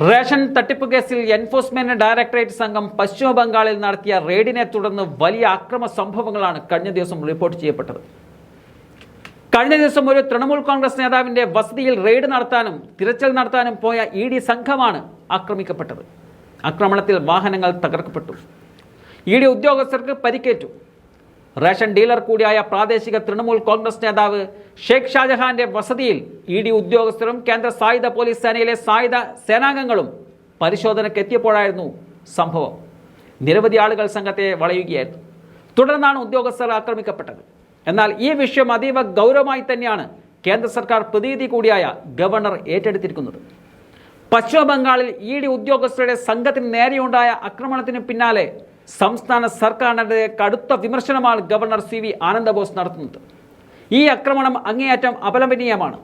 Ration തട്ടിപ്പ് കേസിൽ enforcement directorate സംഘം പശ്ചിമ ബംഗാളിൽ നടത്തിയ റെയ്ഡിനെ തുടർന്ന് വലിയ അക്രമ സംഭവങ്ങളാണ് കഴിഞ്ഞ ദിവസം റിപ്പോർട്ട് ചെയ്യപ്പെട്ടത്. കഴിഞ്ഞ ദിവസം ഒരു തൃണമൂൽ കോൺഗ്രസ് നേതാവിന്റെ വസതിയിൽ റെയ്ഡ് നടത്താനും തിരച്ചിൽ നടത്താനും പോയ ഇ ഡി സംഘമാണ് ആക്രമിക്കപ്പെട്ടത്. ആക്രമണത്തിൽ വാഹനങ്ങൾ തകർക്കപ്പെട്ടു. ഇ ഡി ഉദ്യോഗസ്ഥർക്ക് പരിക്കേറ്റു. റേഷൻ ഡീലർ കൂടിയായ പ്രാദേശിക തൃണമൂൽ കോൺഗ്രസ് നേതാവ് ഷെയ്ഖ് ഷാജഹാന്റെ വസതിയിൽ ഇ ഡി ഉദ്യോഗസ്ഥരും കേന്ദ്ര സായുധ പോലീസ് സേനയിലെ സായുധ സേനാംഗങ്ങളും പരിശോധനയ്ക്ക് എത്തിയപ്പോഴായിരുന്നു സംഭവം. നിരവധി ആളുകൾ സംഘത്തെ വളയുകയായിരുന്നു. തുടർന്നാണ് ഉദ്യോഗസ്ഥർ ആക്രമിക്കപ്പെട്ടത്. എന്നാൽ ഈ വിഷയം അതീവ ഗൗരവമായി തന്നെയാണ് കേന്ദ്ര സർക്കാർ പ്രതിനിധി കൂടിയായ ഗവർണർ ഏറ്റെടുത്തിരിക്കുന്നത്. പശ്ചിമ ബംഗാളിൽ ഇ ഡി ഉദ്യോഗസ്ഥരുടെ സംഘത്തിന് നേരെയുണ്ടായ ആക്രമണത്തിന് പിന്നാലെ സംസ്ഥാന സർക്കാരിനെതിരെ കടുത്ത വിമർശനമാണ് ഗവർണർ സി വി ആനന്ദബോസ് നടത്തുന്നത്. ഈ ആക്രമണം അങ്ങേയറ്റം അപലപനീയമാണ്.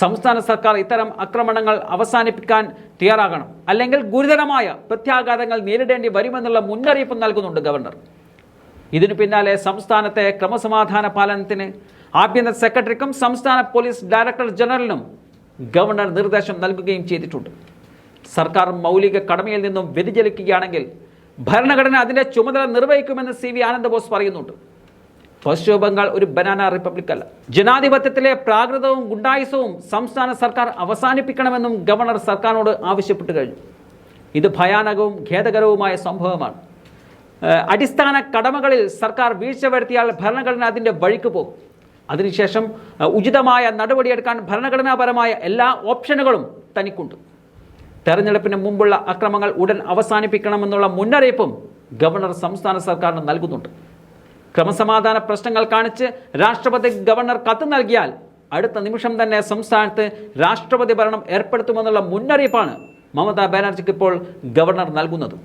സംസ്ഥാന സർക്കാർ ഇത്തരം ആക്രമണങ്ങൾ അവസാനിപ്പിക്കാൻ തയ്യാറാകണം. അല്ലെങ്കിൽ ഗുരുതരമായ പ്രത്യാഘാതങ്ങൾ നേരിടേണ്ടി വരുമെന്നുള്ള മുന്നറിയിപ്പ് നൽകുന്നുണ്ട് ഗവർണർ. ഇതിനു പിന്നാലെ സംസ്ഥാനത്തെ ക്രമസമാധാന പാലനത്തിന് ആഭ്യന്തര സെക്രട്ടറിക്കും സംസ്ഥാന പോലീസ് ഡയറക്ടർ ജനറലിനും ഗവർണർ നിർദ്ദേശം നൽകുകയും ചെയ്തിട്ടുണ്ട്. സർക്കാർ മൗലിക കടമയിൽ നിന്നും വ്യതിചലിക്കുകയാണെങ്കിൽ ഭരണഘടന അതിന്റെ ചുമതല നിർവഹിക്കുമെന്ന് സി വി ആനന്ദബോസ് പറയുന്നുണ്ട്. പശ്ചിമ ബംഗാൾ ഒരു ബനാന റിപ്പബ്ലിക് അല്ല. ജനാധിപത്യത്തിലെ പ്രാകൃതവും ഗുണ്ടായുസവും സംസ്ഥാന സർക്കാർ അവസാനിപ്പിക്കണമെന്നും ഗവർണർ സർക്കാരിനോട് ആവശ്യപ്പെട്ടു കഴിഞ്ഞു. ഇത് ഭയാനകവും ഖേദകരവുമായ സംഭവമാണ്. അടിസ്ഥാന കടമകളിൽ സർക്കാർ വീഴ്ച വരുത്തിയാൽ ഭരണഘടന അതിന്റെ വഴിക്ക് പോകും. അതിനുശേഷം ഉചിതമായ നടപടിയെടുക്കാൻ ഭരണഘടനാപരമായ എല്ലാ ഓപ്ഷനുകളും തനിക്കുണ്ട്. തെരഞ്ഞെടുപ്പിന് മുമ്പുള്ള അക്രമങ്ങൾ ഉടൻ അവസാനിപ്പിക്കണമെന്നുള്ള മുന്നറിയിപ്പും ഗവർണർ സംസ്ഥാന സർക്കാരിന് നൽകുന്നുണ്ട്. ക്രമസമാധാന പ്രശ്നങ്ങൾ കാണിച്ച് രാഷ്ട്രപതി ഗവർണർ കത്ത് നൽകിയാൽ അടുത്ത നിമിഷം തന്നെ സംസ്ഥാനത്ത് രാഷ്ട്രപതി ഭരണം ഏർപ്പെടുത്തുമെന്നുള്ള മുന്നറിയിപ്പാണ് മമതാ ബാനർജിക്ക് ഇപ്പോൾ ഗവർണർ നൽകുന്നത്.